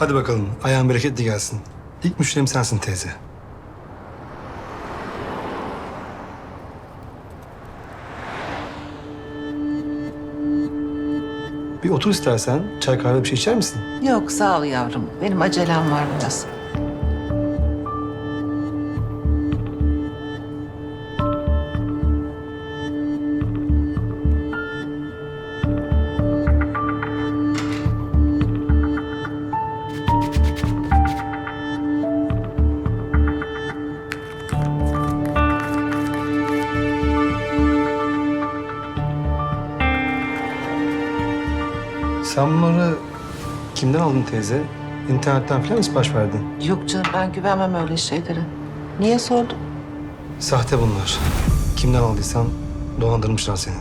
Hadi bakalım ayağın bereketli gelsin. İlk müşterim sensin teyze. Bir otur istersen. Çay kahve bir şey içer misin? Yok sağ ol yavrum. Benim acelem var biraz. Sen bunları kimden aldın teyze? İnternetten falan mı sipariş verdin? Yok canım ben güvenmem öyle şeylere. Niye sordun? Sahte bunlar. Kimden aldıysan dolandırmışlar seni.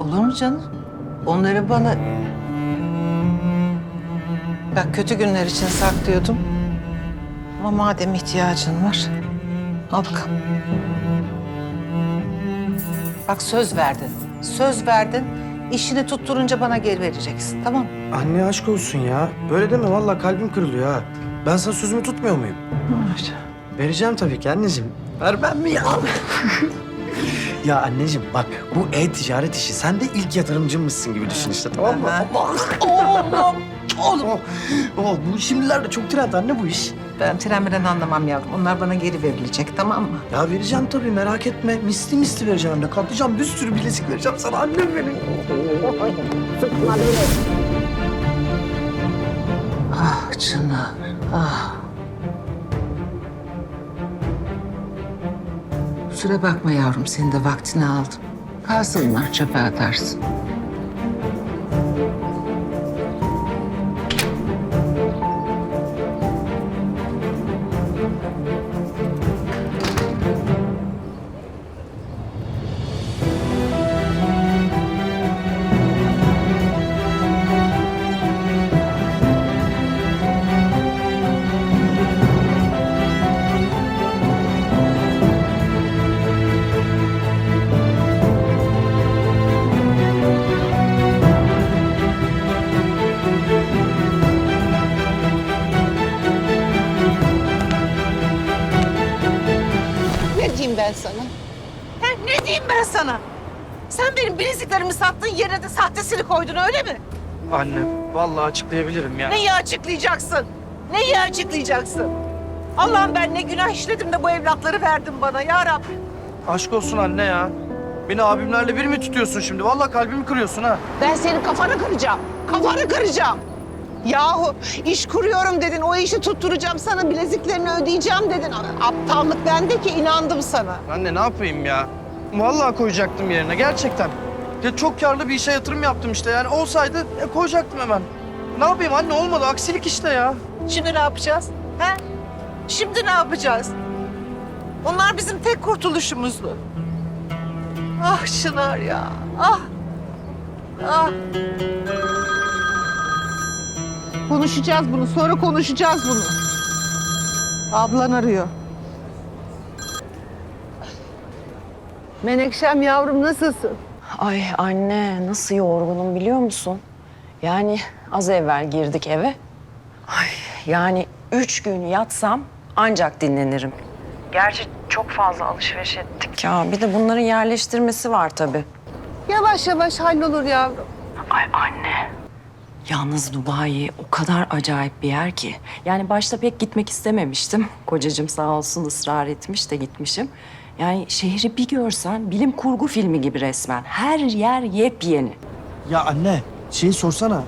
Olur mu canım? Onları bana... Ben kötü günler için saklıyordum. Ama madem ihtiyacın var, al bakalım. Bak söz verdin. Söz verdin. İşini tutturunca bana geri vereceksin, tamam mı? Anne aşk olsun ya. Böyle deme vallahi kalbim kırılıyor ha. Ben sana sözümü tutmuyor muyum? Vereceğim tabii ki anneciğim. Ver ben mi ya? ya anneciğim bak bu e-ticaret işi sen de ilk yatırımcımmışsın gibi düşün işte tamam mı? Aha. Oğlum, oğlum. Oh, bu şimdilerde çok trend anne bu iş. Ben trenmeden anlamam yavrum. Onlar bana geri verilecek, tamam mı? Ya vereceğim tabii merak etme. Misli misli vereceğim de. Katlayacağım bir sürü bilezik vereceğim sana annem benim. Ah Çınar, ah. Kusura bakma yavrum, senin de vaktini aldım. Kalsın bunlar, çöpe atarsın. Yerine de sahtesini koydun öyle mi? Anne vallahi açıklayabilirim ya. Neyi açıklayacaksın? Neyi açıklayacaksın? Allah'ım ben ne günah işledim de bu evlatları verdin bana ya Rabbi. Aşk olsun anne ya. Beni abimlerle bir mi tutuyorsun şimdi? Vallahi kalbimi kırıyorsun ha. Ben senin kafanı kıracağım. Kafanı kıracağım. Yahu iş kuruyorum dedin, o işi tutturacağım sana, bileziklerini ödeyeceğim dedin. Aptallık bende ki inandım sana. Anne ne yapayım ya? Vallahi koyacaktım yerine gerçekten. Ya çok karlı bir işe yatırım yaptım işte yani olsaydı e, koyacaktım hemen. Ne yapayım anne olmadı aksilik işte ya. Şimdi ne yapacağız? He? Şimdi ne yapacağız? Onlar bizim tek kurtuluşumuzdu. Ah Çınar ya, ah. Ah. Konuşacağız bunu, sonra konuşacağız bunu. Ablan arıyor. Menekşem yavrum nasılsın? Ay anne nasıl yorgunum biliyor musun? Yani az evvel girdik eve. Ay yani üç gün yatsam ancak dinlenirim. Gerçi çok fazla alışveriş ettik ya. Bir de bunların yerleştirmesi var tabii. Yavaş yavaş hallolur yavrum. Ay anne. Yalnız Dubai o kadar acayip bir yer ki. Yani başta pek gitmek istememiştim. Kocacığım sağ olsun ısrar etmiş de gitmişim. Yani şehri bir görsen bilim kurgu filmi gibi resmen. Her yer yepyeni. Ya anne şeyi sorsana.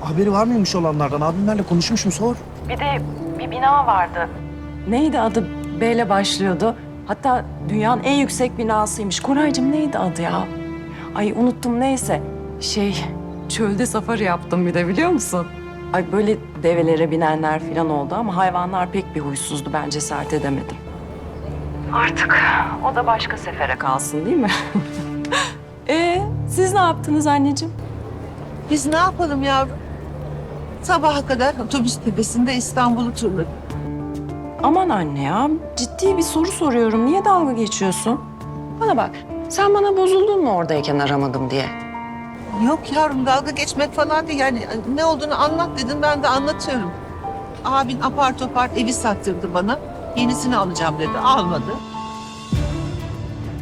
Haberi var mıymış olanlardan? Abimlerle konuşmuş mu sor. Bir de bir bina vardı. Neydi adı? B ile başlıyordu. Hatta dünyanın en yüksek binasıymış. Koraycığım neydi adı ya? Ay unuttum neyse. Şey çölde safari yaptım bir de biliyor musun? Ay böyle develere binenler falan oldu ama hayvanlar pek bir huysuzdu. Ben cesaret edemedim. Artık o da başka sefere kalsın değil mi? ee, siz ne yaptınız anneciğim? Biz ne yapalım yavrum? Sabaha kadar otobüs tepesinde İstanbul'u turladık. Aman anne ya, ciddi bir soru soruyorum. Niye dalga geçiyorsun? Bana bak, sen bana bozuldun mu oradayken aramadım diye? Yok yavrum dalga geçmek falan değil. Yani ne olduğunu anlat dedin ben de anlatıyorum. Abin apar topar evi sattırdı bana. Yenisini alacağım dedi. Almadı.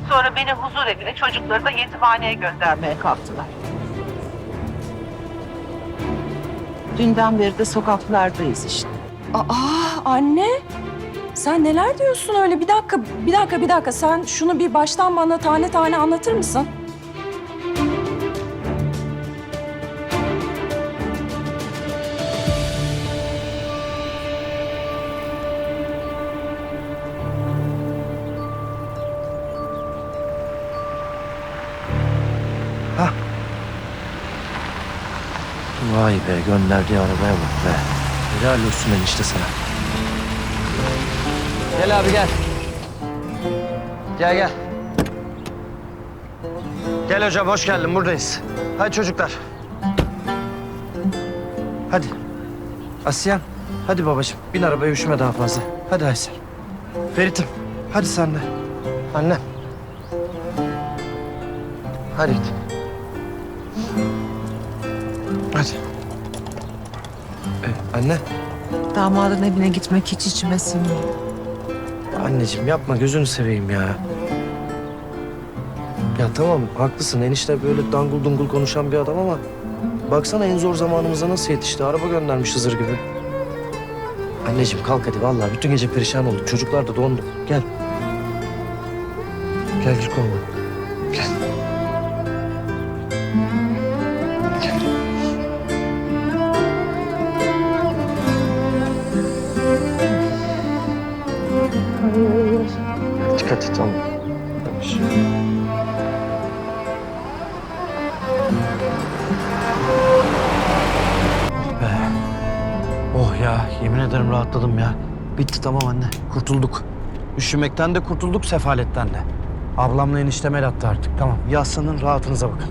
Sonra beni huzur evine çocukları da yetimhaneye göndermeye kalktılar. Dünden beri de sokaklardayız işte. Aa anne. Sen neler diyorsun öyle? Bir dakika, bir dakika, bir dakika. Sen şunu bir baştan bana tane tane anlatır mısın? Be gönderdiği arabaya bak be. Helal olsun enişte sana. Gel abi gel. Gel gel. Gel hocam hoş geldin buradayız. Hadi çocuklar. Hadi. Asiyen. Hadi babacığım bin arabaya üşüme daha fazla. Hadi Aysel. Ferit'im hadi sen de. Annem. Hadi git. Anne. Damadın evine gitmek hiç içime sinmiyor. Anneciğim yapma gözünü seveyim ya. Ya tamam haklısın enişte böyle dangul dungul konuşan bir adam ama... ...baksana en zor zamanımıza nasıl yetişti. Araba göndermiş Hızır gibi. Anneciğim kalk hadi vallahi bütün gece perişan olduk. Çocuklar da dondu. Gel. Gel. Gel. Gel. Dikkat et tamam. Yavaş. Be. Oh ya yemin ederim rahatladım ya. Bitti tamam anne. Kurtulduk. Üşümekten de kurtulduk sefaletten de. Ablamla eniştem el attı artık tamam. Yaslanın rahatınıza bakın.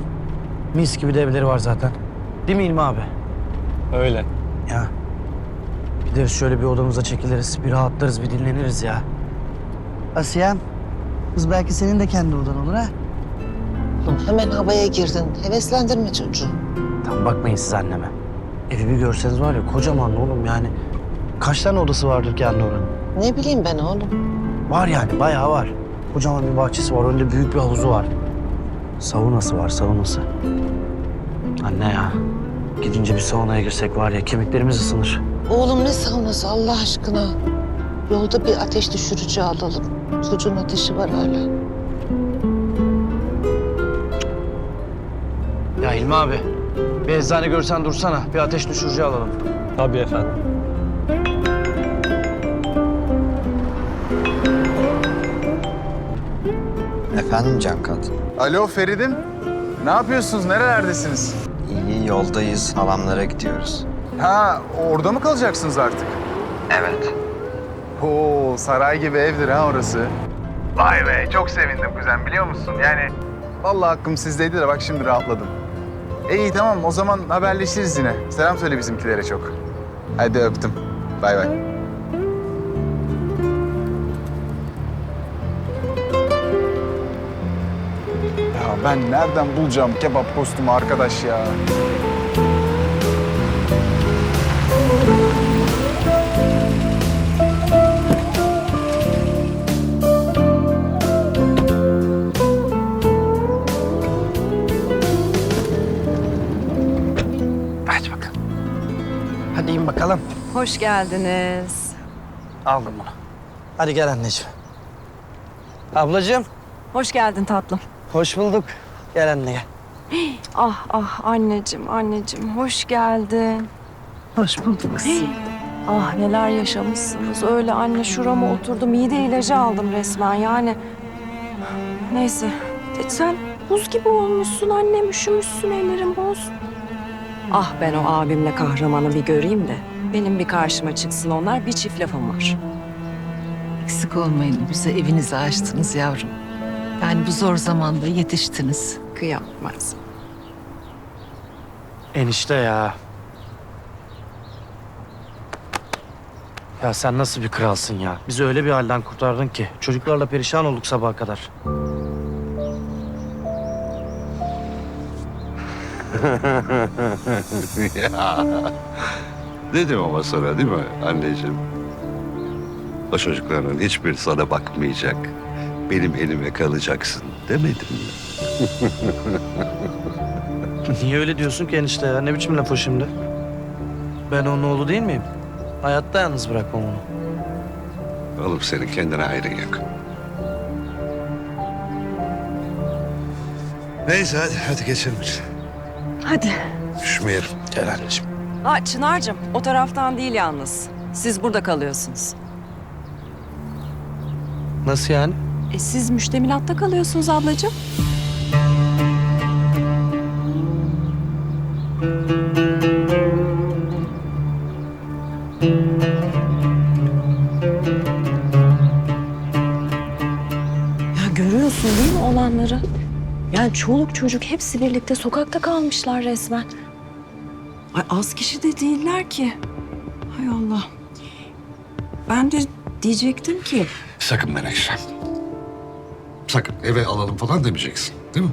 Mis gibi de evleri var zaten. Değil mi İlmi abi? Öyle. Ya. Gideriz şöyle bir odamıza çekiliriz. Bir rahatlarız bir dinleniriz ya. Asiyem, kız belki senin de kendi odan olur ha? Hemen havaya girdin. Heveslendirme çocuğu. Tam bakmayın siz anneme. Evi bir görseniz var ya kocaman oğlum yani. Kaç tane odası vardır kendi oranın? Ne bileyim ben oğlum. Var yani bayağı var. Kocaman bir bahçesi var. Önünde büyük bir havuzu var. Saunası var saunası. Anne ya. Gidince bir saunaya girsek var ya kemiklerimiz ısınır. Oğlum ne saunası Allah aşkına. Yolda bir ateş düşürücü alalım. Çocuğun ateşi var hala. Ya İlmi abi. Bir eczane görsen dursana. Bir ateş düşürücü alalım. Tabii efendim. Efendim Cankat? Alo Feridim. Ne yapıyorsunuz? Nerelerdesiniz? İyi yoldayız. Halamlara gidiyoruz. Ha, orada mı kalacaksınız artık? Evet. Oo, saray gibi evdir ha orası. Vay be, çok sevindim kuzen biliyor musun? Yani vallahi hakkım sizdeydi de bak şimdi rahatladım. İyi tamam o zaman haberleşiriz yine. Selam söyle bizimkilere çok. Hadi öptüm. Bay bay. Ya ben nereden bulacağım kebap kostümü arkadaş ya? Hadi in bakalım. Hoş geldiniz. Aldım bunu. Hadi gel anneciğim. Ablacığım. Hoş geldin tatlım. Hoş bulduk. Gel anne gel. Ah ah anneciğim, anneciğim hoş geldin. Hoş bulduk kızım. Ah neler yaşamışsınız. Öyle anne şurama oturdum. Mide ilacı aldım resmen yani. Neyse. E, sen buz gibi olmuşsun annem. Üşümüşsün ellerin boz. Ah ben o abimle kahramanı bir göreyim de. Benim bir karşıma çıksın onlar. Bir çift lafım var. Eksik olmayın. Bize evinizi açtınız yavrum. Yani bu zor zamanda yetiştiniz. Kıyamaz. Enişte ya. Ya sen nasıl bir kralsın ya? Bizi öyle bir halden kurtardın ki. Çocuklarla perişan olduk sabaha kadar. Ya. Dedim ama sana değil mi anneciğim? O çocukların hiçbir sana bakmayacak. Benim elime kalacaksın demedim mi? Niye öyle diyorsun ki enişte ya? Ne biçim laf o şimdi? Ben onun oğlu değil miyim? Hayatta yalnız bırakmam onu. Oğlum senin kendine ayrın yok. Neyse hadi, hadi geçelim. Hadi. Üşümeyelim. Gel anneciğim. Ha Çınar'cığım o taraftan değil yalnız. Siz burada kalıyorsunuz. Nasıl yani? E siz müştemilatta kalıyorsunuz ablacığım. Ya görüyorsun değil mi olanları? Yani çoluk çocuk hepsi birlikte sokakta kalmışlar resmen. Ay az kişi de değiller ki. Hay Allah. Ben de diyecektim ki Sakın Menekşe. Sakın eve alalım falan demeyeceksin değil mi?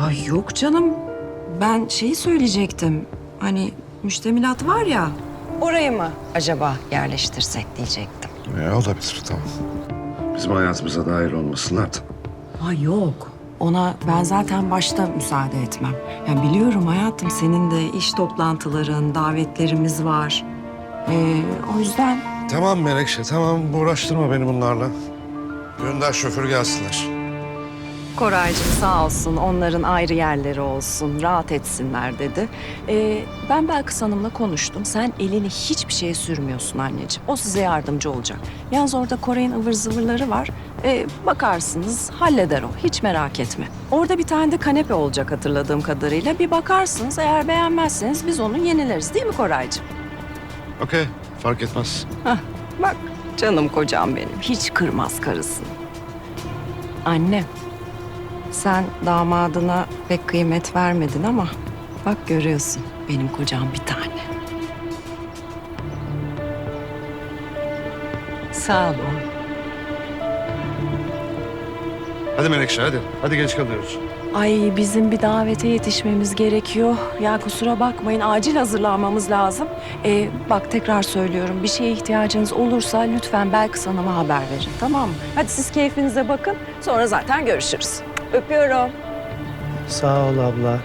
Ay yok canım. Ben şeyi söyleyecektim. Hani müştemilat var ya. Orayı mı acaba yerleştirsek diyecektim. Ya, olabilir tamam. Bizim hayatımıza dahil olmasınlar da. Ay yok. Ona ben zaten başta müsaade etmem. Yani biliyorum hayatım senin de iş toplantıların, davetlerimiz var. Ee, o yüzden Tamam Menekşe tamam uğraştırma beni bunlarla. Gönder şoför gelsinler. Koraycığım sağ olsun onların ayrı yerleri olsun, rahat etsinler dedi. Ee, ben Belkıs Hanım'la konuştum. Sen elini hiçbir şeye sürmüyorsun anneciğim. O size yardımcı olacak. Yalnız orada Koray'ın ıvır zıvırları var. Ee, bakarsınız halleder o. Hiç merak etme. Orada bir tane de kanepe olacak hatırladığım kadarıyla. Bir bakarsınız eğer beğenmezseniz biz onu yenileriz değil mi Koraycığım? Okey fark etmez. Bak canım kocam benim. Hiç kırmaz karısını. Anne, sen damadına pek kıymet vermedin ama bak görüyorsun benim kocam bir tane. Sağ ol oğlum. Hadi Menekşe hadi. Hadi geç kalıyoruz. Ay bizim bir davete yetişmemiz gerekiyor. Ya kusura bakmayın acil hazırlanmamız lazım. Ee, bak tekrar söylüyorum bir şeye ihtiyacınız olursa lütfen Belkıs Hanım'a haber verin tamam mı? Hadi siz keyfinize bakın sonra zaten görüşürüz. Öpüyorum. Sağ ol abla.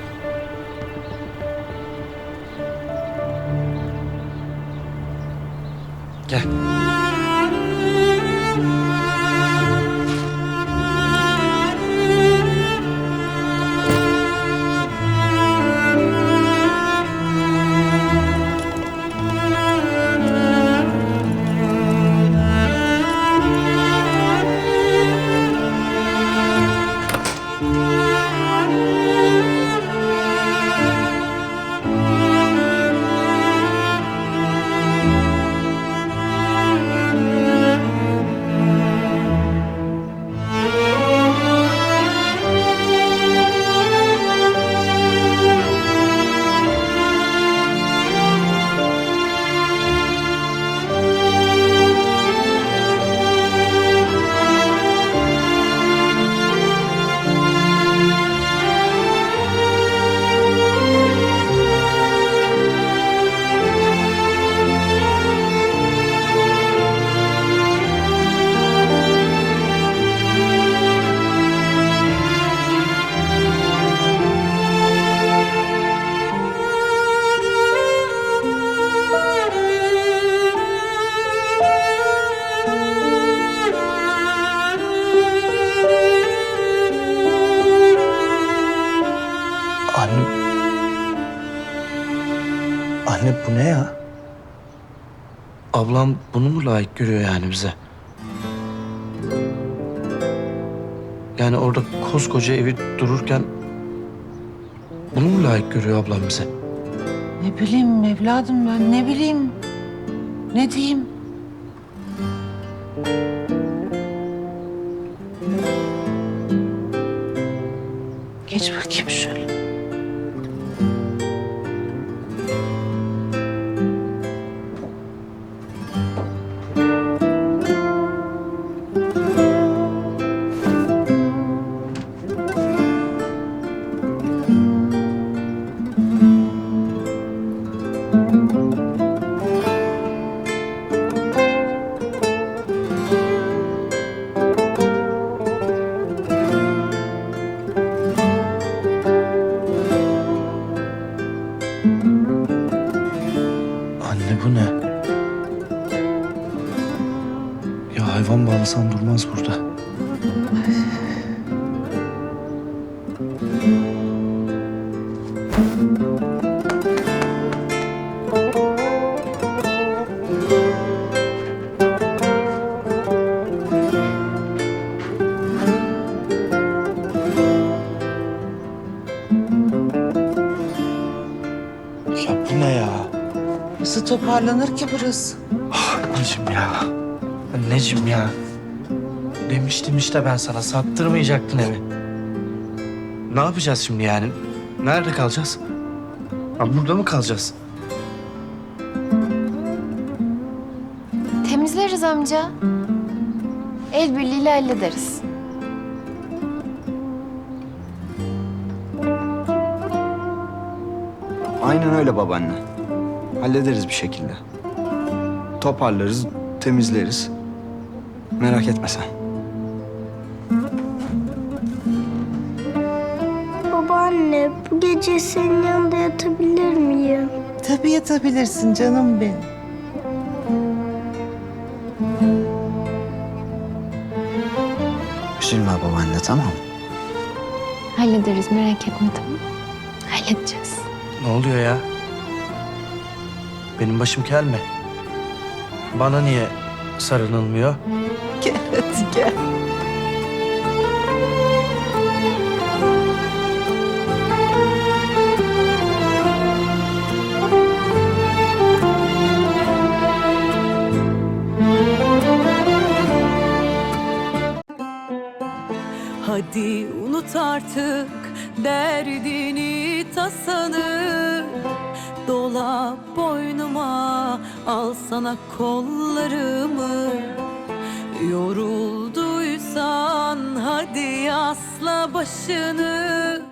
Anne bu ne ya? Ablam bunu mu layık görüyor yani bize? Yani orada koskoca evi dururken bunu mu layık görüyor ablam bize? Ne bileyim evladım ben ne bileyim. Ne diyeyim? Geç bakayım şöyle. Anne bu ne? Ya hayvan bağlasan durmaz burada. Toparlanır ki burası? Anneciğim ya. Anneciğim ya. Demiştim işte ben sana sattırmayacaktın evi. Ne yapacağız şimdi yani? Nerede kalacağız? Ha, burada mı kalacağız? Temizleriz amca. El birliğiyle hallederiz. Aynen öyle babaanne. Hallederiz bir şekilde. Toparlarız, temizleriz. Merak etme sen. Babaanne bu gece senin yanında yatabilir miyim? Tabii yatabilirsin canım benim. Üzülme babaanne tamam mı? Hallederiz merak etme tamam Halledeceğiz. Ne oluyor ya? Benim başım kel mi? Bana niye sarınılmıyor? Gel hadi gel. Hadi unut artık derdini tasanı al sana kollarımı. Yorulduysan hadi asla başını